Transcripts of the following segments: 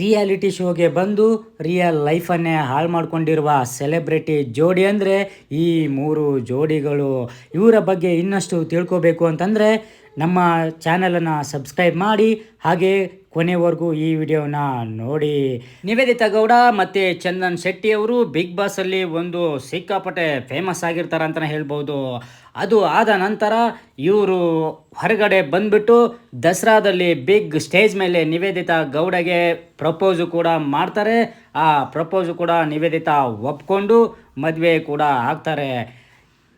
Reality ಶೋಗೆ ಬಂದು real ಲೈಫನ್ನೇ ಹಾಳು ಮಾಡಿಕೊಂಡಿರುವ ಸೆಲೆಬ್ರಿಟಿ ಜೋಡಿ ಅಂದರೆ ಈ ಮೂರು ಜೋಡಿಗಳು. ಇವರ ಬಗ್ಗೆ ಇನ್ನಷ್ಟು ತಿಳ್ಕೋಬೇಕು ಅಂತಂದರೆ ನಮ್ಮ ಚಾನಲನ್ನು ಸಬ್ಸ್ಕ್ರೈಬ್ ಮಾಡಿ, ಹಾಗೆ ಕೊನೆವರೆಗೂ ಈ ವಿಡಿಯೋನ ನೋಡಿ. ನಿವೇದಿತಾ ಗೌಡ ಮತ್ತು ಚಂದನ್ ಶೆಟ್ಟಿ ಅವರು ಬಿಗ್ ಬಾಸಲ್ಲಿ ಒಂದು ಸಿಕ್ಕಾಪಟ್ಟೆ ಫೇಮಸ್ ಆಗಿರ್ತಾರೆ ಅಂತಲೇ ಹೇಳ್ಬೋದು. ಅದು ಆದ ನಂತರ ಇವರು ಹೊರಗಡೆ ಬಂದ್ಬಿಟ್ಟು ದಸರಾದಲ್ಲಿ ಬಿಗ್ ಸ್ಟೇಜ್ ಮೇಲೆ ನಿವೇದಿತ ಗೌಡಗೆ ಪ್ರಪೋಸು ಕೂಡ ಮಾಡ್ತಾರೆ. ಆ ಪ್ರಪೋಸು ಕೂಡ ನಿವೇದಿತ ಒಪ್ಕೊಂಡು ಮದುವೆ ಕೂಡ ಆಗ್ತಾರೆ.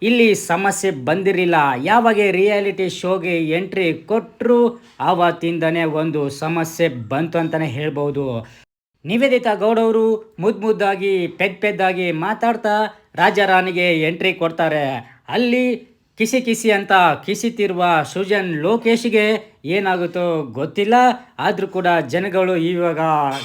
ಇಲ್ಲಿ ಸಮಸ್ಯೆ ಬಂದಿರಲಿಲ್ಲ. ಯಾವಾಗ ರಿಯಾಲಿಟಿ ಶೋಗೆ ಎಂಟ್ರಿ ಕೊಟ್ಟರು ಆವತ್ತಿಂದನೇ ಒಂದು ಸಮಸ್ಯೆ ಬಂತು ಅಂತಲೇ ಹೇಳ್ಬೋದು. ನಿವೇದಿತಾ ಗೌಡವರು ಮುದ್ದು ಮುದ್ದಾಗಿ, ಪೆದ್ ಪೆದ್ದಾಗಿ ಮಾತಾಡ್ತಾ ರಾಜಾರಾಣಿಗೆ ಎಂಟ್ರಿ ಕೊಡ್ತಾರೆ. ಅಲ್ಲಿ ಕಿಸಿ ಕಿಸಿ ಅಂತ ಕಿಸಿತಿರುವ ಸುಜನ್ ಲೋಕೇಶ್ಗೆ ಏನಾಗುತ್ತೋ ಗೊತ್ತಿಲ್ಲ. ಆದರೂ ಕೂಡ ಜನಗಳು ಇವಾಗ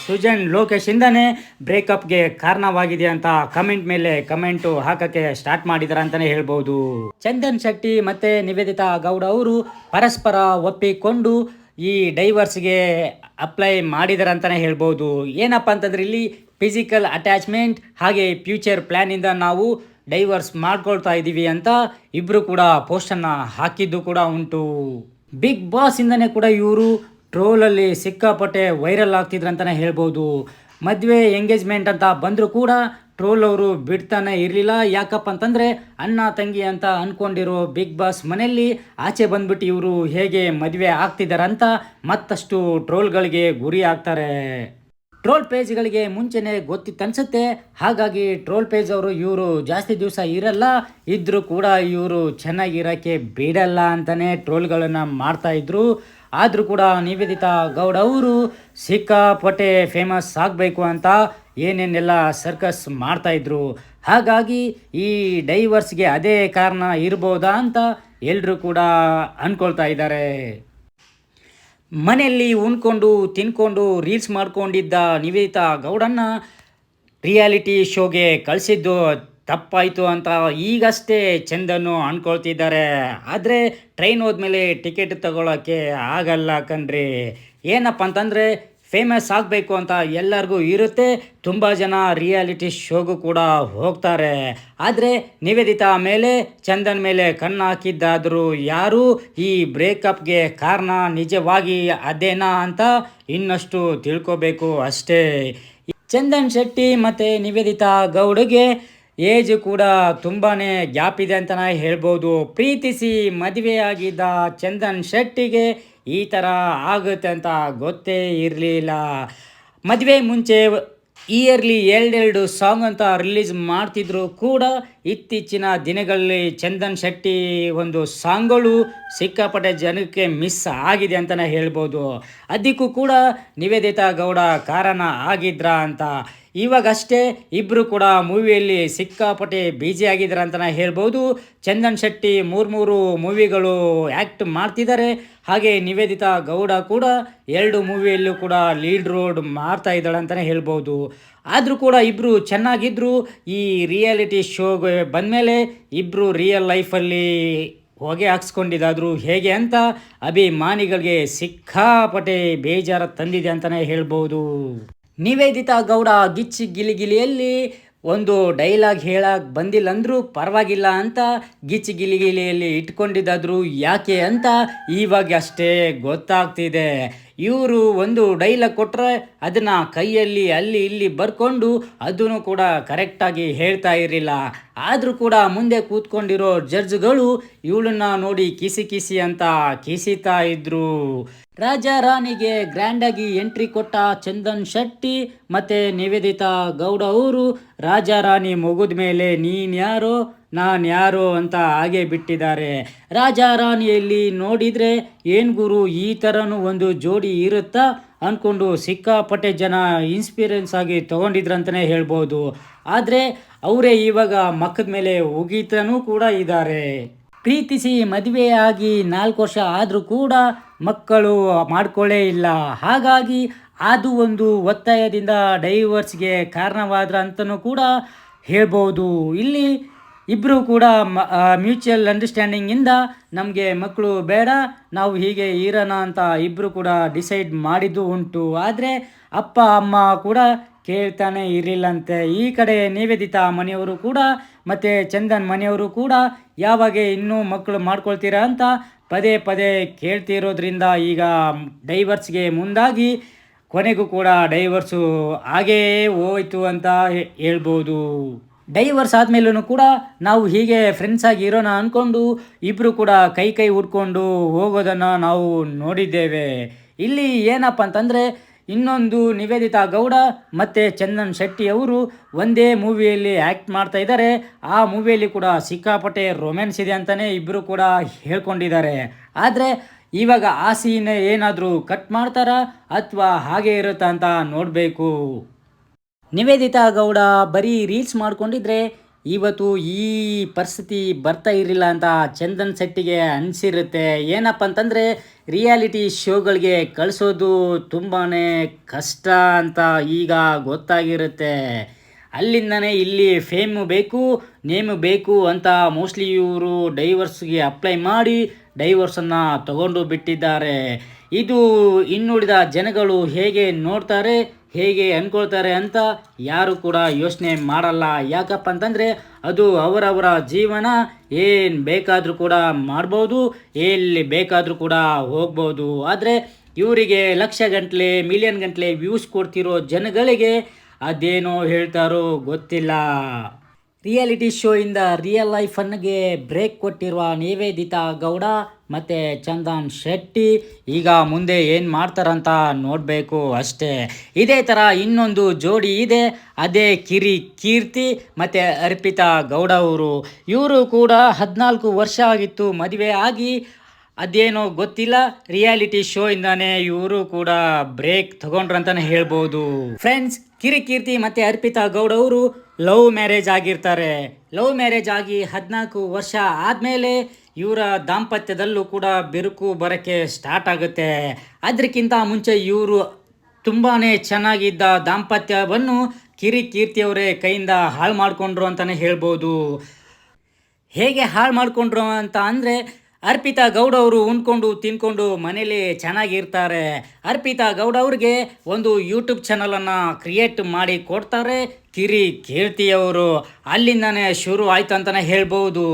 ಸುಜನ್ ಲೋಕೇಶಿಂದನೇ ಬ್ರೇಕಪ್ಗೆ ಕಾರಣವಾಗಿದೆ ಅಂತ ಕಮೆಂಟ್ ಮೇಲೆ ಕಮೆಂಟು ಹಾಕೋಕ್ಕೆ ಸ್ಟಾರ್ಟ್ ಮಾಡಿದಾರೆ ಅಂತಲೇ ಹೇಳ್ಬೋದು. ಚಂದನ್ ಶೆಟ್ಟಿ ಮತ್ತು ನಿವೇದಿತಾ ಗೌಡ ಅವರು ಪರಸ್ಪರ ಒಪ್ಪಿಕೊಂಡು ಈ ಡೈವರ್ಸ್ಗೆ ಅಪ್ಲೈ ಮಾಡಿದಾರೆ ಅಂತಲೇ ಹೇಳ್ಬೋದು. ಏನಪ್ಪ ಅಂತಂದ್ರೆ ಇಲ್ಲಿ ಫಿಸಿಕಲ್ ಅಟ್ಯಾಚ್ಮೆಂಟ್ ಹಾಗೆ ಫ್ಯೂಚರ್ ಪ್ಲ್ಯಾನಿಂದ ನಾವು ಡೈವರ್ಸ್ ಮಾಡ್ಕೊಳ್ತಾ ಇದ್ದೀವಿ ಅಂತ ಇಬ್ಬರು ಕೂಡ ಪೋಸ್ಟನ್ನು ಹಾಕಿದ್ದು ಕೂಡ ಉಂಟು. ಬಿಗ್ ಇಂದನೇ ಕೂಡ ಇವರು ಟ್ರೋಲಲ್ಲಿ ಸಿಕ್ಕಾಪಟ್ಟೆ ವೈರಲ್ ಆಗ್ತಿದ್ರು ಅಂತಲೇ ಹೇಳ್ಬೋದು. ಮದುವೆ ಎಂಗೇಜ್ಮೆಂಟ್ ಅಂತ ಬಂದರೂ ಕೂಡ ಟ್ರೋಲ್ ಅವರು ಬಿಡ್ತಾನೆ ಇರಲಿಲ್ಲ. ಯಾಕಪ್ಪ ಅಂತಂದರೆ ಅಣ್ಣ, ತಂಗಿ ಅಂತ ಅಂದ್ಕೊಂಡಿರೋ ಬಿಗ್ ಬಾಸ್ ಮನೆಯಲ್ಲಿ ಆಚೆ ಬಂದ್ಬಿಟ್ಟು ಇವರು ಹೇಗೆ ಮದುವೆ ಆಗ್ತಿದ್ದಾರೆ ಅಂತ ಮತ್ತಷ್ಟು ಟ್ರೋಲ್ಗಳಿಗೆ ಗುರಿ ಆಗ್ತಾರೆ. ಟ್ರೋಲ್ ಪೇಜ್ಗಳಿಗೆ ಮುಂಚೆನೆ ಗೊತ್ತಿತ್ತು ಅನ್ಸುತ್ತೆ ಹಾಗಾಗಿ ಟ್ರೋಲ್ ಪೇಜ್ ಅವರು ಇವರು ಜಾಸ್ತಿ ದಿವಸ ಇರಲ್ಲ ಇದ್ದರೂ ಕೂಡ ಇವರು ಚೆನ್ನಾಗಿರೋಕ್ಕೆ ಬಿಡಲ್ಲ ಅಂತಲೇ ಟ್ರೋಲ್ಗಳನ್ನು ಮಾಡ್ತಾಯಿದ್ರು ಆದರೂ ಕೂಡ ನಿವೇದಿತಾ ಗೌಡ ಅವರು ಸಿಕ್ಕಾಪಟ್ಟೆ ಫೇಮಸ್ ಆಗಬೇಕು ಅಂತ ಏನೇನೆಲ್ಲ ಸರ್ಕಸ್ ಮಾಡ್ತಾಯಿದ್ರು ಹಾಗಾಗಿ ಈ ಡೈವರ್ಸ್ಗೆ ಅದೇ ಕಾರಣ ಇರ್ಬೋದಾ ಅಂತ ಎಲ್ಲರೂ ಕೂಡ ಅಂದ್ಕೊಳ್ತಾ ಇದ್ದಾರೆ. ಮನೆಯಲ್ಲಿ ಉಣ್ಕೊಂಡು, ತಿನ್ಕೊಂಡು, ರೀಲ್ಸ್ ಮಾಡ್ಕೊಂಡಿದ್ದ ನಿವೇದಿತಾ ಗೌಡನ್ನ ರಿಯಾಲಿಟಿ ಶೋಗೆ ಕಳಿಸಿದ್ದು ತಪ್ಪಾಯಿತು ಅಂತ ಈಗಷ್ಟೇ ಚಂದನ್ನು ಅಂದ್ಕೊಳ್ತಿದ್ದಾರೆ ಆದರೆ ಟ್ರೈನ್ ಹೋದ್ಮೇಲೆ ಟಿಕೆಟ್ ತಗೊಳ್ಳೋಕ್ಕೆ ಆಗಲ್ಲ ಕಣ್ರಿ. ಏನಪ್ಪ ಅಂತಂದರೆ ಫೇಮಸ್ ಆಗಬೇಕು ಅಂತ ಎಲ್ಲರಿಗೂ ಇರುತ್ತೆ. ತುಂಬ ಜನ ರಿಯಾಲಿಟಿ ಶೋಗೂ ಕೂಡ ಹೋಗ್ತಾರೆ. ಆದರೆ ನಿವೇದಿತಾ ಮೇಲೆ, ಚಂದನ್ ಮೇಲೆ ಕಣ್ಣು ಹಾಕಿದ್ದಾದರೂ ಯಾರು ಈ ಬ್ರೇಕಪ್ಗೆ ಕಾರಣ ನಿಜವಾಗಿ ಅದೇನಾ ಅಂತ ಇನ್ನಷ್ಟು ತಿಳ್ಕೋಬೇಕು ಅಷ್ಟೇ. ಚಂದನ್ ಶೆಟ್ಟಿ ಮತ್ತು ನಿವೇದಿತಾ ಗೌಡಗೆ ಏಜ್ ಕೂಡ ತುಂಬಾ ಗ್ಯಾಪ್ ಇದೆ ಅಂತಲೇ ಹೇಳ್ಬೋದು. ಪ್ರೀತಿಸಿ ಮದುವೆಯಾಗಿದ್ದ ಚಂದನ್ ಶೆಟ್ಟಿಗೆ ಈ ಥರ ಆಗುತ್ತೆ ಅಂತ ಗೊತ್ತೇ ಇರಲಿಲ್ಲ. ಮದುವೆ ಮುಂಚೆ ಇಯರ್ಲಿ ಎರಡೆರಡು ಸಾಂಗ್ ಅಂತ ರಿಲೀಸ್ ಮಾಡ್ತಿದ್ರು ಕೂಡ ಇತ್ತೀಚಿನ ದಿನಗಳಲ್ಲಿ ಚಂದನ್ ಶೆಟ್ಟಿ ಒಂದು ಸಾಂಗ್ಗಳು ಸಿಕ್ಕಾಪಟ್ಟೆ ಜನಕ್ಕೆ ಮಿಸ್ ಆಗಿದೆ ಅಂತಲೇ ಹೇಳ್ಬೋದು. ಅದಕ್ಕೂ ಕೂಡ ನಿವೇದಿತಾ ಗೌಡ ಕಾರಣ ಆಗಿದ್ರ ಅಂತ. ಇವಾಗಷ್ಟೇ ಇಬ್ಬರು ಕೂಡ ಮೂವಿಯಲ್ಲಿ ಸಿಕ್ಕಾಪಟ್ಟೆ ಬಿಜಿ ಆಗಿದ್ದಾರೆ ಅಂತ ಹೇಳ್ಬೋದು. ಚಂದನ್ ಶೆಟ್ಟಿ ಮೂರು ಮೂರು ಮೂವಿಗಳು ಆ್ಯಕ್ಟ್ ಮಾಡ್ತಿದ್ದಾರೆ. ಹಾಗೆ ನಿವೇದಿತಾ ಗೌಡ ಕೂಡ ಎರಡು ಮೂವಿಯಲ್ಲೂ ಕೂಡ ಲೀಡ್ ರೋಡ್ ಮಾಡ್ತಾ ಇದ್ದಾಳೆ ಅಂತಲೇ ಹೇಳ್ಬೋದು. ಆದರೂ ಕೂಡ ಇಬ್ಬರು ಚೆನ್ನಾಗಿದ್ದರು ಈ ರಿಯಾಲಿಟಿ ಶೋಗೆ ಬಂದಮೇಲೆ ಇಬ್ಬರು ರಿಯಲ್ ಲೈಫಲ್ಲಿ ಹೊಗೆ ಹಾಕ್ಸ್ಕೊಂಡಿದ್ದಾದರೂ. ಹೇಗೆ ಅಂತ ಅಭಿಮಾನಿಗಳಿಗೆ ಸಿಕ್ಕಾಪಟ್ಟೆ ಬೇಜಾರ ತಂದಿದೆ ಅಂತಲೇ ಹೇಳ್ಬೋದು. ನಿವೇದಿತಾ ಗೌಡ ಗಿಚ್ಚಿ ಗಿಲಿಗಿಲಿಯಲ್ಲಿ ಒಂದು ಡೈಲಾಗ್ ಹೇಳಕ್ಕೆ ಬಂದಿಲ್ಲ ಅಂದರೂ ಪರವಾಗಿಲ್ಲ ಅಂತ ಗಿಚ್ಚಿ ಗಿಲಿಗಿಲಿಯಲ್ಲಿ ಇಟ್ಕೊಂಡಿದ್ದಾದ್ರು ಯಾಕೆ ಅಂತ ಇವಾಗ ಅಷ್ಟೇ ಗೊತ್ತಾಗ್ತಿದೆ. ಇವರು ಒಂದು ಡೈಲಾಗ್ ಕೊಟ್ಟರೆ ಅದನ್ನು ಕೈಯಲ್ಲಿ ಅಲ್ಲಿ ಇಲ್ಲಿ ಬರ್ಕೊಂಡು ಅದನ್ನು ಕೂಡ ಕರೆಕ್ಟಾಗಿ ಹೇಳ್ತಾ ಇರಲಿಲ್ಲ. ಆದರೂ ಕೂಡ ಮುಂದೆ ಕೂತ್ಕೊಂಡಿರೋ ಜಡ್ಜ್ಗಳು ಇವಳನ್ನ ನೋಡಿ ಕಿಸಿ ಕಿಸಿ ಅಂತ ಕಿಸಿತಾ ಇದ್ರು. ರಾಜ ರಾಣಿಗೆ ಗ್ರ್ಯಾಂಡಾಗಿ ಎಂಟ್ರಿ ಕೊಟ್ಟ ಚಂದನ್ ಶೆಟ್ಟಿ, ಮತ್ತು ನಿವೇದಿತಾ ಗೌಡ ಅವರು ರಾಜ ರಾಣಿ ಮುಗಿದ ಮೇಲೆ ನೀನು ಯಾರೋ? ನಾನು ಯಾರೋ ಅಂತ ಹಾಗೆ ಬಿಟ್ಟಿದ್ದಾರೆ. ರಾಜ ರಾಣಿಯಲ್ಲಿ ನೋಡಿದರೆ ಏನು ಗುರು, ಈ ಥರನೂ ಒಂದು ಜೋಡಿ ಇರುತ್ತಾ? ಅಂದ್ಕೊಂಡು ಸಿಕ್ಕಾಪಟ್ಟೆ ಜನ ಇನ್ಸ್ಪೀರಿಯನ್ಸ್ ಆಗಿ ತೊಗೊಂಡಿದ್ರಂತಲೇ ಹೇಳ್ಬೋದು. ಆದರೆ ಅವರೇ ಇವಾಗ ಮಕ್ಕದ ಮೇಲೆ ಉಗೀತನೂ ಕೂಡ ಇದ್ದಾರೆ. ಪ್ರೀತಿಸಿ ಮದುವೆಯಾಗಿ ನಾಲ್ಕು ವರ್ಷ ಆದರೂ ಕೂಡ ಮಕ್ಕಳು ಮಾಡಿಕೊಳ್ಳೇ ಇಲ್ಲ. ಹಾಗಾಗಿ ಅದು ಒಂದು ಒತ್ತಾಯದಿಂದ ಡೈವರ್ಸ್ಗೆ ಕಾರಣವಾದ್ರ ಅಂತಲೂ ಕೂಡ ಹೇಳ್ಬೋದು. ಇಲ್ಲಿ ಇಬ್ಬರು ಕೂಡ ಮ್ಯೂಚುವಲ್ ಅಂಡರ್ಸ್ಟ್ಯಾಂಡಿಂಗಿಂದ ನಮಗೆ ಮಕ್ಕಳು ಬೇಡ, ನಾವು ಹೀಗೆ ಇರೋಣ ಅಂತ ಇಬ್ಬರು ಕೂಡ ಡಿಸೈಡ್ ಮಾಡಿದ್ದು ಉಂಟು. ಆದರೆ ಅಪ್ಪ, ಅಮ್ಮ ಕೂಡ ಕೇಳ್ತಾನೆ ಇರಲಿಲ್ಲಂತೆ. ಈ ಕಡೆ ನಿವೇದಿತಾ ಮನೆಯವರು ಕೂಡ ಮತ್ತು ಚಂದನ್ ಮನೆಯವರು ಕೂಡ ಯಾವಾಗ ಇನ್ನೂ ಮಕ್ಕಳು ಮಾಡ್ಕೊಳ್ತೀರಾ ಅಂತ ಪದೇ ಪದೇ ಕೇಳ್ತಿರೋದ್ರಿಂದ ಈಗ ಡೈವರ್ಸ್ಗೆ ಮುಂದಾಗಿ ಕೊನೆಗೂ ಕೂಡ ಡೈವರ್ಸು ಹಾಗೇ ಹೋಯ್ತು ಅಂತ ಹೇಳ್ಬೋದು. ಡೈವರ್ಸ್ ಆದಮೇಲೂ ಕೂಡ ನಾವು ಹೀಗೆ ಫ್ರೆಂಡ್ಸ್ ಆಗಿ ಇರೋಣ ಅಂದ್ಕೊಂಡು ಇಬ್ಬರು ಕೂಡ ಕೈ ಕೈ ಉಟ್ಕೊಂಡು ಹೋಗೋದನ್ನು ನಾವು ನೋಡಿದ್ದೇವೆ. ಇಲ್ಲಿ ಏನಪ್ಪ ಅಂತಂದರೆ ಇನ್ನೊಂದು ನಿವೇದಿತಾ ಗೌಡ ಮತ್ತು ಚಂದನ್ ಶೆಟ್ಟಿ ಅವರು ಒಂದೇ ಮೂವಿಯಲ್ಲಿ ಆ್ಯಕ್ಟ್ ಮಾಡ್ತಾ ಇದ್ದಾರೆ. ಆ ಮೂವಿಯಲ್ಲಿ ಕೂಡ ಸಿಕ್ಕಾಪಟ್ಟೆ ರೊಮ್ಯಾನ್ಸ್ ಇದೆ ಅಂತಲೇ ಇಬ್ಬರು ಕೂಡ ಹೇಳ್ಕೊಂಡಿದ್ದಾರೆ. ಆದರೆ ಇವಾಗ ಆ ಸೀನ್ ಏನಾದರೂ ಕಟ್ ಮಾಡ್ತಾರಾ ಅಥವಾ ಹಾಗೆ ಇರುತ್ತಾ ಅಂತ ನೋಡಬೇಕು. ನಿವೇದಿತಾ ಗೌಡ ಬರೀ ರೀಲ್ಸ್ ಮಾಡ್ಕೊಂಡಿದ್ರೆ ಇವತ್ತು ಈ ಪರಿಸ್ಥಿತಿ ಬರ್ತಾ ಇರಲಿಲ್ಲ ಅಂತ ಚಂದನ್ ಶೆಟ್ಟಿಗೆ ಅನಿಸಿರುತ್ತೆ. ಏನಪ್ಪ ಅಂತಂದರೆ ರಿಯಾಲಿಟಿ ಶೋಗಳಿಗೆ ಕಳಿಸೋದು ತುಂಬಾ ಕಷ್ಟ ಅಂತ ಈಗ ಗೊತ್ತಾಗಿರುತ್ತೆ. ಅಲ್ಲಿಂದನೇ ಇಲ್ಲಿ ಫೇಮು ಬೇಕು, ನೇಮು ಬೇಕು ಅಂತ ಮೋಸ್ಟ್ಲಿ ಇವರು ಡೈವರ್ಸ್ಗೆ ಅಪ್ಲೈ ಮಾಡಿ ಡೈವರ್ಸನ್ನು ತಗೊಂಡು ಬಿಟ್ಟಿದ್ದಾರೆ. ಇದು ಇನ್ನುಳಿದ ಜನಗಳು ಹೇಗೆ ನೋಡ್ತಾರೆ? ಹೇಗೆ ಅಂದ್ಕೊಳ್ತಾರೆ ಅಂತ ಯಾರು ಕೂಡ ಯೋಚನೆ ಮಾಡಲ್ಲ. ಯಾಕಪ್ಪ ಅಂತಂದರೆ ಅದು ಅವರವರ ಜೀವನ. ಏನು ಬೇಕಾದರೂ ಕೂಡ ಮಾಡ್ಬೋದು, ಎಲ್ಲಿ ಬೇಕಾದರೂ ಕೂಡ ಹೋಗ್ಬೋದು. ಆದರೆ ಇವರಿಗೆ ಲಕ್ಷ ಗಂಟಲೆ, ಮಿಲಿಯನ್ ಗಂಟಲೆ ವ್ಯೂಸ್ ಕೊಡ್ತಿರೋ ಜನಗಳಿಗೆ ಅದೇನೋ ಹೇಳ್ತಾರೋ ಗೊತ್ತಿಲ್ಲ. ರಿಯಾಲಿಟಿ ಶೋಯಿಂದ ರಿಯಲ್ ಲೈಫನ್ಗೆ ಬ್ರೇಕ್ ಕೊಟ್ಟಿರುವ ನಿವೇದಿತಾ ಗೌಡ ಮತ್ತು ಚಂದನ್ ಶೆಟ್ಟಿ. ಈಗ ಮುಂದೆ ಏನು ಮಾಡ್ತಾರಂತ ನೋಡಬೇಕು ಅಷ್ಟೇ. ಇದೇ ಥರ ಇನ್ನೊಂದು ಜೋಡಿ ಇದೆ. ಅದೇ ಕಿರಿ ಕೀರ್ತಿ ಮತ್ತು ಅರ್ಪಿತಾ ಗೌಡ ಅವರು. ಇವರು ಕೂಡ ಹದಿನಾಲ್ಕು ವರ್ಷ ಆಗಿತ್ತು ಮದುವೆ ಆಗಿ. ಅದೇನೋ ಗೊತ್ತಿಲ್ಲ. ರಿಯಾಲಿಟಿ ಶೋ ಇಂದಾನೆ ಇವರು ಕೂಡ ಬ್ರೇಕ್ ತಗೊಂಡ್ರಂತಾನೆ ಹೇಳ್ಬೋದು. ಫ್ರೆಂಡ್ಸ್ ಕಿರಿಕೀರ್ತಿ ಮತ್ತೆ ಅರ್ಪಿತಾ ಗೌಡ ಅವರು ಲವ್ ಮ್ಯಾರೇಜ್ ಆಗಿರ್ತಾರೆ. ಲವ್ ಮ್ಯಾರೇಜ್ ಆಗಿ ಹದಿನಾಲ್ಕು ವರ್ಷ ಆದಮೇಲೆ ಇವರ ದಾಂಪತ್ಯದಲ್ಲೂ ಕೂಡ ಬಿರುಕು ಬರೋಕ್ಕೆ ಸ್ಟಾರ್ಟ್ ಆಗುತ್ತೆ. ಅದಕ್ಕಿಂತ ಮುಂಚೆ ಇವರು ತುಂಬಾ ಚೆನ್ನಾಗಿದ್ದ ದಾಂಪತ್ಯವನ್ನು ಕಿರಿ ಕೀರ್ತಿಯವರೇ ಕೈಯಿಂದ ಹಾಳು ಮಾಡಿಕೊಂಡ್ರು ಅಂತಲೇ ಹೇಳ್ಬೋದು. ಹೇಗೆ ಹಾಳು ಮಾಡಿಕೊಂಡ್ರು ಅಂತ ಅಂದರೆ ಅರ್ಪಿತಾ ಗೌಡ ಅವರು ಉಂಡ್ಕೊಂಡು ತಿನ್ಕೊಂಡು ಮನೇಲಿ ಚೆನ್ನಾಗಿರ್ತಾರೆ. ಅರ್ಪಿತಾ ಗೌಡ ಅವ್ರಿಗೆ ಒಂದು ಯೂಟ್ಯೂಬ್ ಚಾನಲನ್ನು ಕ್ರಿಯೇಟ್ ಮಾಡಿ ಕೊಡ್ತಾರೆ. ಕಿರಿ ಕೀರ್ತಿಯವರು ಅಲ್ಲಿಂದನೇ ಶುರು ಆಯಿತು ಅಂತಲೇ ಹೇಳ್ಬೋದು.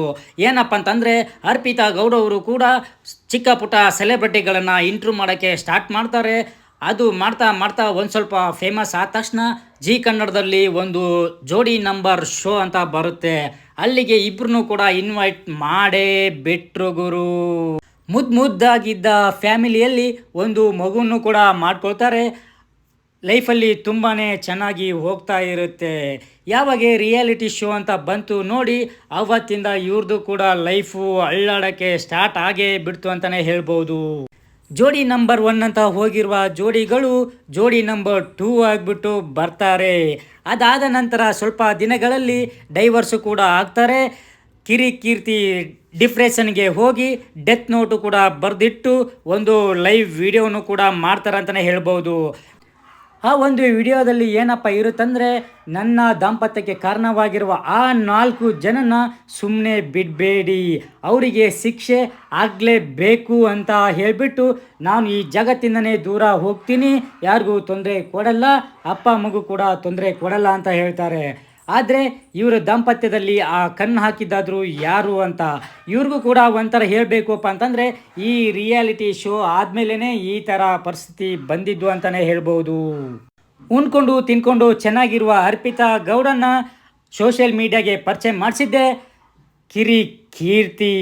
ಏನಪ್ಪ ಅಂತಂದರೆ, ಅರ್ಪಿತಾ ಗೌಡ ಅವರು ಕೂಡ ಚಿಕ್ಕ ಪುಟ್ಟ ಸೆಲೆಬ್ರಿಟಿಗಳನ್ನು ಇಂಟ್ರೂ ಮಾಡೋಕ್ಕೆ ಸ್ಟಾರ್ಟ್ ಮಾಡ್ತಾರೆ. ಅದು ಮಾಡ್ತಾ ಮಾಡ್ತಾ ಒಂದು ಸ್ವಲ್ಪ ಫೇಮಸ್ ಆದ ತಕ್ಷಣ ಜಿ ಕನ್ನಡದಲ್ಲಿ ಒಂದು ಜೋಡಿ ನಂಬರ್ ಶೋ ಅಂತ ಬರುತ್ತೆ. ಅಲ್ಲಿಗೆ ಇಬ್ರು ಕೂಡ ಇನ್ವೈಟ್ ಮಾಡೇ ಬಿಟ್ರು ಗುರು. ಮುದ್ದು ಮುದ್ದಾಗಿದ್ದ ಫ್ಯಾಮಿಲಿಯಲ್ಲಿ ಒಂದು ಮಗುವನ್ನು ಕೂಡ ಮಾಡ್ಕೊಳ್ತಾರೆ. ಲೈಫಲ್ಲಿ ತುಂಬಾ ಚೆನ್ನಾಗಿ ಹೋಗ್ತಾ ಇರುತ್ತೆ. ಯಾವಾಗ ರಿಯಾಲಿಟಿ ಶೋ ಅಂತ ಬಂತು ನೋಡಿ ಆವತ್ತಿಂದ ಇವ್ರದ್ದು ಕೂಡ ಲೈಫು ಅಳ್ಳಾಡೋಕ್ಕೆ ಸ್ಟಾರ್ಟ್ ಆಗೇ ಬಿಡ್ತು ಅಂತಲೇ ಹೇಳ್ಬೋದು. ಜೋಡಿ ನಂಬರ್ ಒನ್ ಅಂತ ಹೋಗಿರುವ ಜೋಡಿಗಳು ಜೋಡಿ ನಂಬರ್ ಟೂ ಆಗಿಬಿಟ್ಟು ಬರ್ತಾರೆ. ಅದಾದ ನಂತರ ಸ್ವಲ್ಪ ದಿನಗಳಲ್ಲಿ ಡೈವರ್ಸು ಕೂಡ ಆಗ್ತಾರೆ. ಕಿರಿ ಕೀರ್ತಿ ಡಿಪ್ರೆಷನ್ಗೆ ಹೋಗಿ ಡೆತ್ ನೋಟು ಕೂಡ ಬರೆದಿಟ್ಟು ಒಂದು ಲೈವ್ ವಿಡಿಯೋನು ಕೂಡ ಮಾಡ್ತಾರೆ ಅಂತಲೇ ಹೇಳ್ಬೋದು. ಆ ಒಂದು ವಿಡಿಯೋದಲ್ಲಿ ಏನಪ್ಪ ಇರುತ್ತಂದರೆ ನನ್ನ ದಾಂಪತ್ಯಕ್ಕೆ ಕಾರಣವಾಗಿರುವ ಆ ನಾಲ್ಕು ಜನನ ಸುಮ್ಮನೆ ಬಿಡಬೇಡಿ. ಅವರಿಗೆ ಶಿಕ್ಷೆ ಆಗಲೇಬೇಕು ಅಂತ ಹೇಳಿಬಿಟ್ಟು ನಾನು ಈ ಜಗತ್ತಿಂದನೇ ದೂರ ಹೋಗ್ತೀನಿ. ಯಾರಿಗೂ ತೊಂದರೆ ಕೊಡಲ್ಲ. ಅಪ್ಪ, ಮಗು ಕೂಡ ತೊಂದರೆ ಕೊಡಲ್ಲ ಅಂತ ಹೇಳ್ತಾರೆ. ಆದರೆ ಇವರ ದಾಂಪತ್ಯದಲ್ಲಿ ಆ ಕಣ್ಣು ಹಾಕಿದ್ದಾದರೂ ಯಾರು ಅಂತ ಇವ್ರಿಗೂ ಕೂಡ ಒಂಥರ ಹೇಳಬೇಕಪ್ಪ ಅಂತಂದರೆ ಈ ರಿಯಾಲಿಟಿ ಶೋ ಆದಮೇಲೇ ಈ ಥರ ಪರಿಸ್ಥಿತಿ ಬಂದಿದ್ದು ಅಂತಲೇ ಹೇಳ್ಬೋದು. ಉಣ್ಕೊಂಡು ತಿನ್ಕೊಂಡು ಚೆನ್ನಾಗಿರುವ ಅರ್ಪಿತಾ ಗೌಡನ್ನ ಸೋಷಿಯಲ್ ಮೀಡಿಯಾಗೆ ಪರಿಚಯ ಮಾಡಿಸಿದ್ದೆ ಕಿರಿ ಕೀರ್ತಿ.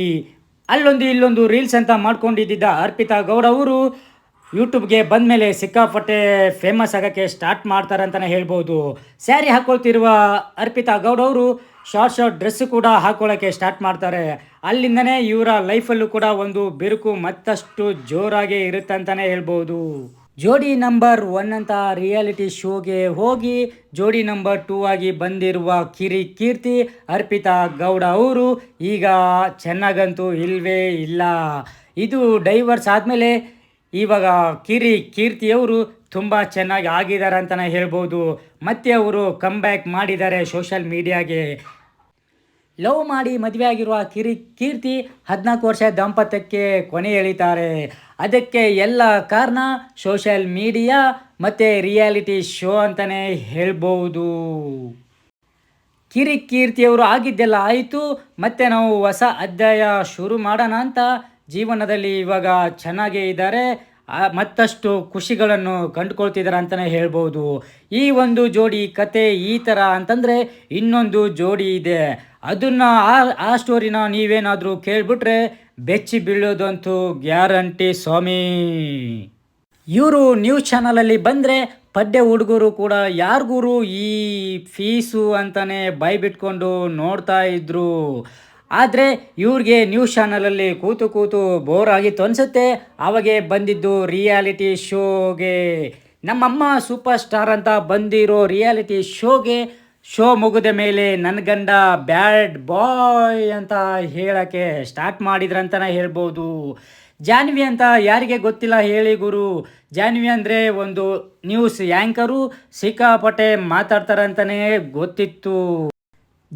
ಅಲ್ಲೊಂದು ಇಲ್ಲೊಂದು ರೀಲ್ಸ್ ಅಂತ ಮಾಡ್ಕೊಂಡಿದ್ದ ಅರ್ಪಿತಾ ಗೌಡ ಅವರು ಯೂಟ್ಯೂಬ್ಗೆ ಬಂದಮೇಲೆ ಸಿಕ್ಕಾಪಟ್ಟೆ ಫೇಮಸ್ ಆಗೋಕ್ಕೆ ಸ್ಟಾರ್ಟ್ ಮಾಡ್ತಾರೆ ಅಂತಲೇ ಹೇಳ್ಬೋದು. ಸ್ಯಾರಿ ಹಾಕ್ಕೊಳ್ತಿರುವ ಅರ್ಪಿತಾ ಗೌಡ ಅವರು ಶಾರ್ಟ್ ಶಾರ್ಟ್ ಡ್ರೆಸ್ ಕೂಡ ಹಾಕ್ಕೊಳ್ಳೋಕ್ಕೆ ಸ್ಟಾರ್ಟ್ ಮಾಡ್ತಾರೆ. ಅಲ್ಲಿಂದನೇ ಇವರ ಲೈಫಲ್ಲೂ ಕೂಡ ಒಂದು ಬಿರುಕು ಮತ್ತಷ್ಟು ಜೋರಾಗಿ ಇರುತ್ತೆ ಅಂತಲೇ ಹೇಳ್ಬೋದು. ಜೋಡಿ ನಂಬರ್ ಒನ್ ಅಂತ ರಿಯಾಲಿಟಿ ಶೋಗೆ ಹೋಗಿ ಜೋಡಿ ನಂಬರ್ ಟೂ ಆಗಿ ಬಂದಿರುವ ಕಿರಿ ಕೀರ್ತಿ ಅರ್ಪಿತಾ ಗೌಡ ಅವರು ಈಗ ಚೆನ್ನಾಗಂತೂ ಇಲ್ವೇ ಇಲ್ಲ. ಇದು ಡೈವರ್ಸ್ ಆದಮೇಲೆ ಇವಾಗ ಕಿರಿ ಕೀರ್ತಿಯವರು ತುಂಬ ಚೆನ್ನಾಗಿ ಆಗಿದ್ದಾರೆ ಅಂತಲೇ ಹೇಳ್ಬೋದು. ಮತ್ತೆ ಅವರು ಕಮ್ ಬ್ಯಾಕ್ ಮಾಡಿದ್ದಾರೆ ಸೋಷಲ್ ಮೀಡಿಯಾಗೆ ಲವ್ ಮಾಡಿ ಮದುವೆ ಆಗಿರುವ ಕಿರಿ ಕೀರ್ತಿ ಹದಿನಾಲ್ಕು ವರ್ಷ ದಾಂಪತ್ಯಕ್ಕೆ ಕೊನೆ ಎಳಿತಾರೆ. ಅದಕ್ಕೆ ಎಲ್ಲ ಕಾರಣ ಸೋಷಲ್ ಮೀಡಿಯಾ ಮತ್ತು ರಿಯಾಲಿಟಿ ಶೋ ಅಂತಲೇ ಹೇಳ್ಬೋದು. ಕಿರಿ ಕೀರ್ತಿಯವರು ಆಗಿದ್ದೆಲ್ಲ ಆಯಿತು, ಮತ್ತೆ ನಾವು ಹೊಸ ಅಧ್ಯಾಯ ಶುರು ಮಾಡೋಣ ಅಂತ ಜೀವನದಲ್ಲಿ ಇವಾಗ ಚೆನ್ನಾಗೇ ಇದ್ದಾರೆ ಮತ್ತಷ್ಟು ಖುಷಿಗಳನ್ನು ಕಂಡುಕೊಳ್ತಿದ್ದಾರೆ ಅಂತಲೇ ಹೇಳ್ಬೋದು. ಈ ಒಂದು ಜೋಡಿ ಕತೆ ಈ ಥರ ಅಂತಂದರೆ ಇನ್ನೊಂದು ಜೋಡಿ ಇದೆ. ಅದನ್ನು ಆ ಆ ಸ್ಟೋರಿನ ನೀವೇನಾದರೂ ಕೇಳಿಬಿಟ್ರೆ ಬೆಚ್ಚಿ ಬೀಳೋದಂತೂ ಗ್ಯಾರಂಟಿ ಸ್ವಾಮಿ. ಇವರು ನ್ಯೂಸ್ ಚಾನಲಲ್ಲಿ ಬಂದರೆ ಪಡ್ಡೆ ಹುಡುಗರು ಕೂಡ ಯಾರಿಗೂ ಈ ಫೀಸು ಅಂತಲೇ ಬೈಬಿಟ್ಕೊಂಡು ಬಿಟ್ಕೊಂಡು ನೋಡ್ತಾ ಇದ್ರು. ಆದರೆ ಇವ್ರಿಗೆ ನ್ಯೂಸ್ ಚಾನಲಲ್ಲಿ ಕೂತು ಕೂತು ಬೋರ್ ಆಗಿತ್ತು ಅನಿಸುತ್ತೆ ಆವಾಗೆ ಬಂದಿದ್ದು ರಿಯಾಲಿಟಿ ಶೋಗೆ. ನಮ್ಮಮ್ಮ ಸೂಪರ್ ಸ್ಟಾರ್ ಅಂತ ಬಂದಿರೋ ರಿಯಾಲಿಟಿ ಶೋಗೆ ಶೋ ಮುಗಿದ ಮೇಲೆ ನನ್ನ ಗಂಡ ಬ್ಯಾಡ್ ಬಾಯ್ ಅಂತ ಹೇಳೋಕ್ಕೆ ಸ್ಟಾರ್ಟ್ ಮಾಡಿದ್ರಂತಲೇ ಹೇಳ್ಬೋದು. ಜಾನ್ವಿ ಅಂತ ಯಾರಿಗೆ ಗೊತ್ತಿಲ್ಲ ಹೇಳಿ ಗುರು. ಜಾನ್ವಿ ಅಂದರೆ ಒಂದು ನ್ಯೂಸ್ ಆ್ಯಂಕರು ಸಿಕ್ಕಾಪಟ್ಟೆ ಮಾತಾಡ್ತಾರಂತಲೇ ಗೊತ್ತಿತ್ತು.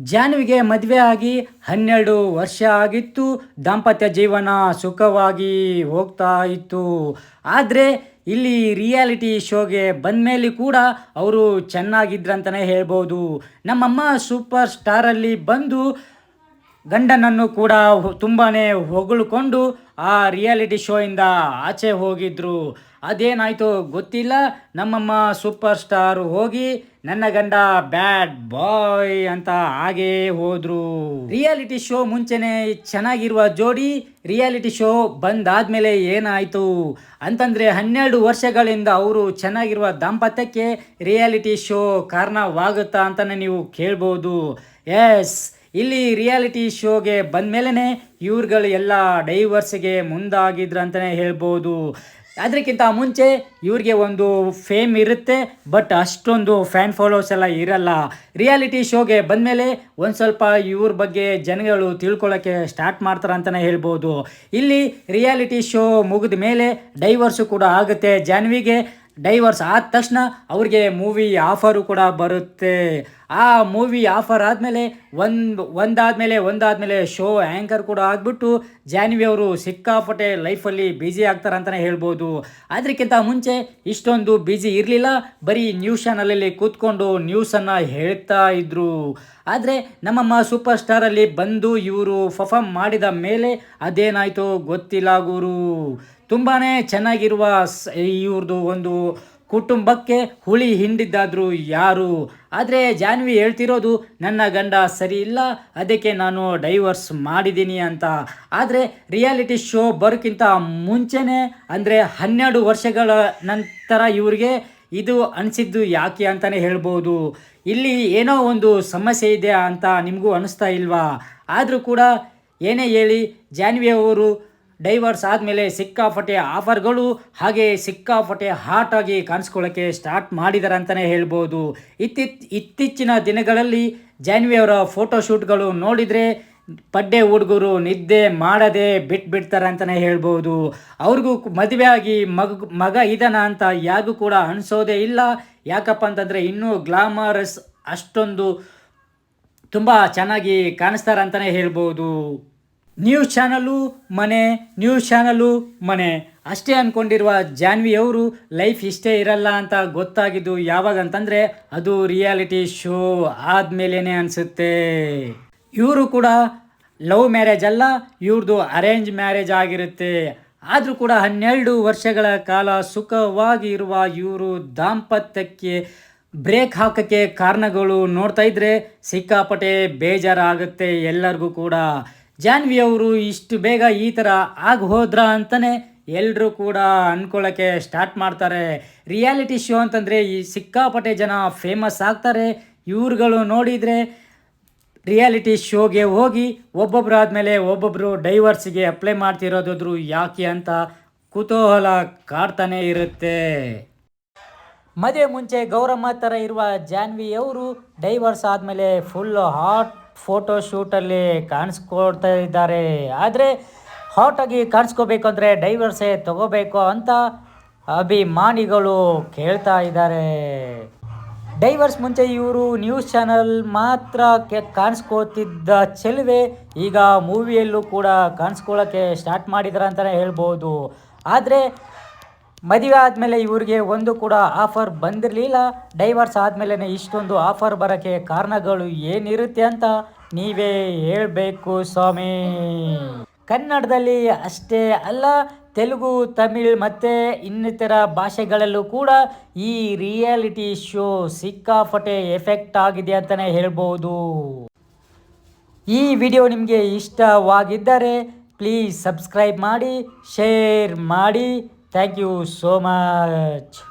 ಜಾನ್ವಿಗೆ ಮದುವೆ ಆಗಿ ಹನ್ನೆರಡು ವರ್ಷ ಆಗಿತ್ತು. ದಾಂಪತ್ಯ ಜೀವನ ಸುಖವಾಗಿ ಹೋಗ್ತಾ ಇತ್ತು. ಆದರೆ ಇಲ್ಲಿ ರಿಯಾಲಿಟಿ ಶೋಗೆ ಬಂದ ಮೇಲೆ ಕೂಡ ಅವರು ಚೆನ್ನಾಗಿದ್ರಂತಲೇ ಹೇಳ್ಬೋದು. ನಮ್ಮಮ್ಮ ಸೂಪರ್ ಸ್ಟಾರಲ್ಲಿ ಬಂದು ಗಂಡನನ್ನು ಕೂಡ ತುಂಬಾ ಹೊಗಳ್ಕೊಂಡು ಆ ರಿಯಾಲಿಟಿ ಶೋಯಿಂದ ಆಚೆ ಹೋಗಿದ್ರು. ಅದೇನಾಯಿತು ಗೊತ್ತಿಲ್ಲ. ನಮ್ಮಮ್ಮ ಸೂಪರ್ ಸ್ಟಾರ್ ಹೋಗಿ, ನನ್ನ ಗಂಡ ಬ್ಯಾಡ್ ಬಾಯ್ ಅಂತ ಹಾಗೇ ಹೋದ್ರು. ರಿಯಾಲಿಟಿ ಶೋ ಮುಂಚೆನೆ ಚೆನ್ನಾಗಿರುವ ಜೋಡಿ ರಿಯಾಲಿಟಿ ಶೋ ಬಂದಾದ್ಮೇಲೆ ಏನಾಯಿತು? ಅಂತಂದರೆ ಹನ್ನೆರಡು ವರ್ಷಗಳಿಂದ ಅವರು ಚೆನ್ನಾಗಿರುವ ದಾಂಪತ್ಯಕ್ಕೆ ರಿಯಾಲಿಟಿ ಶೋ ಕಾರಣವಾಗುತ್ತಾ ಅಂತಲೇ ನೀವು ಕೇಳ್ಬೋದು. ಎಸ್ ಇಲ್ಲಿ ರಿಯಾಲಿಟಿ ಶೋಗೆ ಬಂದಮೇಲೆ ಇವ್ರುಗಳು ಎಲ್ಲ ಡೈವರ್ಸ್ಗೆ ಮುಂದಾಗಿದ್ರು ಅಂತಲೇ ಹೇಳ್ಬೋದು. ಅದಕ್ಕಿಂತ ಮುಂಚೆ ಇವ್ರಿಗೆ ಒಂದು ಫೇಮ್ ಇರುತ್ತೆ ಬಟ್ ಅಷ್ಟೊಂದು ಫ್ಯಾನ್ ಫಾಲೋವರ್ಸ್ ಎಲ್ಲ ಇರಲ್ಲ. ರಿಯಾಲಿಟಿ ಶೋಗೆ ಬಂದಮೇಲೆ ಒಂದು ಸ್ವಲ್ಪ ಇವ್ರ ಬಗ್ಗೆ ಜನಗಳು ತಿಳ್ಕೊಳ್ಳೋಕ್ಕೆ ಸ್ಟಾರ್ಟ್ ಮಾಡ್ತಾರೆ ಅಂತಲೇ ಹೇಳ್ಬೋದು. ಇಲ್ಲಿ ರಿಯಾಲಿಟಿ ಶೋ ಮುಗಿದ ಮೇಲೆ ಡೈವರ್ಸು ಕೂಡ ಆಗುತ್ತೆ. ಜಾನ್ವಿಗೆ ಡೈವರ್ಸ್ ಆದ ತಕ್ಷಣ ಅವ್ರಿಗೆ ಮೂವಿ ಆಫರು ಕೂಡ ಬರುತ್ತೆ. ಆ ಮೂವಿ ಆಫರ್ ಆದಮೇಲೆ ಒಂದು, ಒಂದಾದಮೇಲೆ ಒಂದಾದಮೇಲೆ ಶೋ ಆ್ಯಂಕರ್ ಕೂಡ ಆಗಿಬಿಟ್ಟು ಜಾನ್ವಿ ಅವರು ಸಿಕ್ಕಾಪಟ್ಟೆ ಲೈಫಲ್ಲಿ ಬ್ಯುಸಿ ಆಗ್ತಾರೆ ಅಂತಲೇ ಹೇಳ್ಬೋದು. ಅದಕ್ಕಿಂತ ಮುಂಚೆ ಇಷ್ಟೊಂದು ಬ್ಯುಸಿ ಇರಲಿಲ್ಲ. ಬರೀ ನ್ಯೂಸ್ ಚಾನಲಲ್ಲಿ ಕೂತ್ಕೊಂಡು ನ್ಯೂಸನ್ನು ಹೇಳ್ತಾ ಇದ್ರು. ಆದರೆ ನಮ್ಮಮ್ಮ ಸೂಪರ್ ಸ್ಟಾರಲ್ಲಿ ಬಂದು ಇವರು ಪರ್ಫಾರ್ಮ್ ಮಾಡಿದ ಮೇಲೆ ಅದೇನಾಯಿತು ಗೊತ್ತಿಲ್ಲ ಗುರು. ತುಂಬಾ ಚೆನ್ನಾಗಿರುವ ಇವ್ರದ್ದು ಒಂದು ಕುಟುಂಬಕ್ಕೆ ಹುಳಿ ಹಿಂಡಿದ್ದಾದರೂ ಯಾರು? ಆದರೆ ಜಾನ್ವಿ ಹೇಳ್ತಿರೋದು, ನನ್ನ ಗಂಡ ಸರಿ ಇಲ್ಲ ಅದಕ್ಕೆ ನಾನು ಡೈವರ್ಸ್ ಮಾಡಿದ್ದೀನಿ ಅಂತ. ಆದರೆ ರಿಯಾಲಿಟಿ ಶೋ ಬರೋಕ್ಕಿಂತ ಮುಂಚೆನೇ, ಅಂದರೆ ಹನ್ನೆರಡು ವರ್ಷಗಳ ನಂತರ ಇವ್ರಿಗೆ ಇದು ಅನಿಸಿದ್ದು ಯಾಕೆ ಅಂತಲೇ ಹೇಳ್ಬೋದು. ಇಲ್ಲಿ ಏನೋ ಒಂದು ಸಮಸ್ಯೆ ಇದೆ ಅಂತ ನಿಮಗೂ ಅನಿಸ್ತಾ ಇಲ್ವಾ? ಆದರೂ ಕೂಡ ಏನೇ ಹೇಳಿ, ಜಾನ್ವಿ ಅವರು ಡೈವರ್ಸ್ ಆದಮೇಲೆ ಸಿಕ್ಕಾಪಟ್ಟೆ ಆಫರ್ಗಳು ಹಾಗೆ ಸಿಕ್ಕಾಪಟ್ಟೆ ಹಾಟ್ ಆಗಿ ಕಾಣಿಸ್ಕೊಳ್ಳೋಕ್ಕೆ ಸ್ಟಾರ್ಟ್ ಮಾಡಿದ್ದಾರೆ ಅಂತಲೇ ಹೇಳ್ಬೋದು. ಇತ್ತಿತ್, ಇತ್ತೀಚಿನ ದಿನಗಳಲ್ಲಿ ಜಾನ್ವಿ ಅವರ ಫೋಟೋಶೂಟ್ಗಳು ನೋಡಿದರೆ ಪಡ್ಡೆ ಹುಡುಗರು ನಿದ್ದೆ ಮಾಡದೆ ಬಿಟ್ಬಿಡ್ತಾರೆ ಅಂತಲೇ ಹೇಳ್ಬೋದು. ಅವ್ರಿಗೂ ಮದುವೆ ಆಗಿ ಮಗ ಮಗ ಇದನ ಅಂತ ಯಾರಿಗೂ ಕೂಡ ಅನಿಸೋದೇ ಇಲ್ಲ. ಯಾಕಪ್ಪ ಅಂತಂದರೆ ಇನ್ನೂ ಗ್ಲಾಮರಸ್ ಅಷ್ಟೊಂದು ತುಂಬ ಚೆನ್ನಾಗಿ ಕಾಣಿಸ್ತಾರೆ ಅಂತಲೇ ಹೇಳ್ಬೋದು. ನ್ಯೂಸ್ ಚಾನಲು ಮನೆ ನ್ಯೂಸ್ ಚಾನಲು ಮನೆ. ಅಷ್ಟೇ ಅಂದ್ಕೊಂಡಿರುವ ಜಾನ್ವಿ ಅವರು ಲೈಫ್ ಇಷ್ಟೇ ಇರಲ್ಲ ಅಂತ ಗೊತ್ತಾಗಿದ್ದು ಯಾವಾಗ ಅಂತಂದರೆ ಅದು ರಿಯಾಲಿಟಿ ಶೋ ಆದಮೇಲೇ ಅನಿಸುತ್ತೆ. ಇವರು ಕೂಡ ಲವ್ ಮ್ಯಾರೇಜ್ ಅಲ್ಲ ಇವ್ರದ್ದು ಅರೇಂಜ್ ಮ್ಯಾರೇಜ್ ಆಗಿರುತ್ತೆ. ಆದರೂ ಕೂಡ ಹನ್ನೆರಡು ವರ್ಷಗಳ ಕಾಲ ಸುಖವಾಗಿ ಇರುವ ಇವರು ದಾಂಪತ್ಯಕ್ಕೆ ಬ್ರೇಕ್ ಹಾಕೋಕ್ಕೆ ಕಾರಣಗಳು ನೋಡ್ತಾ ಇದ್ರೆ ಸಿಕ್ಕಾಪಟ್ಟೆ ಬೇಜಾರಾಗುತ್ತೆ ಎಲ್ಲರಿಗೂ ಕೂಡ. ಜಾನ್ವಿ ಅವರು ಇಷ್ಟು ಬೇಗ ಈ ಥರ ಆಗಿ ಹೋದ್ರ ಅಂತಲೇ ಎಲ್ಲರೂ ಕೂಡ ಅಂದ್ಕೊಳ್ಳೋಕ್ಕೆ ಸ್ಟಾರ್ಟ್ ಮಾಡ್ತಾರೆ. ರಿಯಾಲಿಟಿ ಶೋ ಅಂತಂದರೆ ಈ ಸಿಕ್ಕಾಪಟ್ಟೆ ಜನ ಫೇಮಸ್ ಆಗ್ತಾರೆ. ಇವ್ರುಗಳು ನೋಡಿದರೆ ರಿಯಾಲಿಟಿ ಶೋಗೆ ಹೋಗಿ ಒಬ್ಬೊಬ್ರು ಆದಮೇಲೆ ಒಬ್ಬೊಬ್ಬರು ಡೈವರ್ಸಿಗೆ ಅಪ್ಲೈ ಮಾಡ್ತಿರೋದಾದ್ರು ಯಾಕೆ ಅಂತ ಕುತೂಹಲ ಕಾಡ್ತಾನೆ ಇರುತ್ತೆ. ಮದುವೆ ಮುಂಚೆ ಗೌರಮ್ಮ ಥರ ಇರುವ ಜಾನ್ವಿ ಅವರು ಡೈವರ್ಸ್ ಆದಮೇಲೆ ಫುಲ್ ಹಾಟ್ ಫೋಟೋ ಶೂಟಲ್ಲಿ ಕಾಣಿಸ್ಕೊಳ್ತಾ ಇದ್ದಾರೆ. ಆದರೆ ಹಾಟಾಗಿ ಕಾಣಿಸ್ಕೋಬೇಕು ಅಂದರೆ ಡೈವರ್ಸೇ ತಗೋಬೇಕು ಅಂತ ಅಭಿಮಾನಿಗಳು ಕೇಳ್ತಾ ಇದ್ದಾರೆ. ಡೈವರ್ಸ್ ಮುಂಚೆ ಇವರು ನ್ಯೂಸ್ ಚಾನಲ್ ಮಾತ್ರ ಕೆ- ಕಾಣಿಸ್ಕೋತಿದ್ದ ಚೆಲುವೆ ಈಗ ಮೂವಿಯಲ್ಲೂ ಕೂಡ ಕಾಣಿಸ್ಕೊಳ್ಳೋಕ್ಕೆ ಸ್ಟಾರ್ಟ್ ಮಾಡಿದಾರೆ ಅಂತಲೇ ಹೇಳ್ಬೋದು. ಆದರೆ ಮದುವೆ ಆದಮೇಲೆ ಇವ್ರಿಗೆ ಒಂದು ಕೂಡ ಆಫರ್ ಬಂದಿರಲಿಲ್ಲ. ಡೈವರ್ಸ್ ಆದಮೇಲೆ ಇಷ್ಟೊಂದು ಆಫರ್ ಬರೋಕ್ಕೆ ಕಾರಣಗಳು ಏನಿರುತ್ತೆ ಅಂತ ನೀವೇ ಹೇಳಬೇಕು ಸ್ವಾಮಿ. ಕನ್ನಡದಲ್ಲಿ ಅಷ್ಟೇ ಅಲ್ಲ, ತೆಲುಗು, ತಮಿಳ್ ಮತ್ತು ಇನ್ನಿತರ ಭಾಷೆಗಳಲ್ಲೂ ಕೂಡ ಈ ರಿಯಾಲಿಟಿ ಶೋ ಸಿಕ್ಕಾಪಟ್ಟೆ ಎಫೆಕ್ಟ್ ಆಗಿದೆ ಅಂತಲೇ ಹೇಳ್ಬೋದು. ಈ ವಿಡಿಯೋ ನಿಮಗೆ ಇಷ್ಟವಾಗಿದ್ದರೆ ಪ್ಲೀಸ್ ಸಬ್ಸ್ಕ್ರೈಬ್ ಮಾಡಿ, ಶೇರ್ ಮಾಡಿ. Thank you so much.